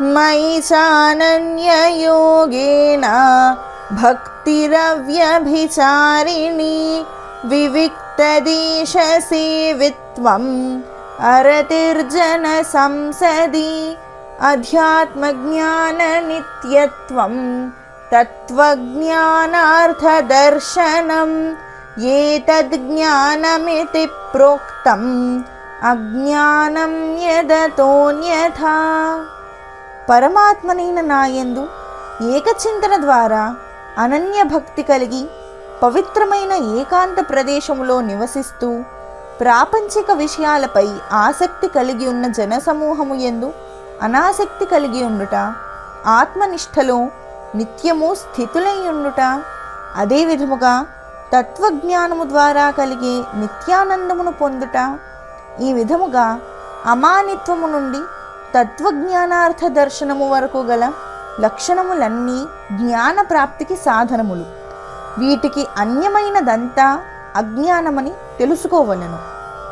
मयि चानन्ययोगेन भक्तिरव्यभिचारिणी विविक्तदेशसेवित्वम् अरतिर्जनसंसदि अध्यात्मज्ञाननित्यत्वं तत्त्वज्ञानार्थदर्शनं एतद् ज्ञानमिति प्रोक्तम् अज्ञानं यदतोऽन्यथा పరమాత్మనైన నాయందు ఏకచింతన ద్వారా అనన్య భక్తి కలిగి పవిత్రమైన ఏకాంత ప్రదేశములో నివసిస్తూ ప్రాపంచిక విషయాలపై ఆసక్తి కలిగి ఉన్న జనసమూహము ఎందు అనాసక్తి కలిగి ఉండుట ఆత్మనిష్టలో నిత్యము స్థితులై ఉండుట అదే విధముగా తత్వజ్ఞానము ద్వారా కలిగే నిత్యానందమును పొందుట ఈ విధముగా అమానిత్వము నుండి తత్వజ్ఞానార్థ దర్శనము వరకు గల లక్షణములన్నీ జ్ఞాన ప్రాప్తికి సాధనములు. వీటికి అన్యమైనదంతా అజ్ఞానమని తెలుసుకోవలను.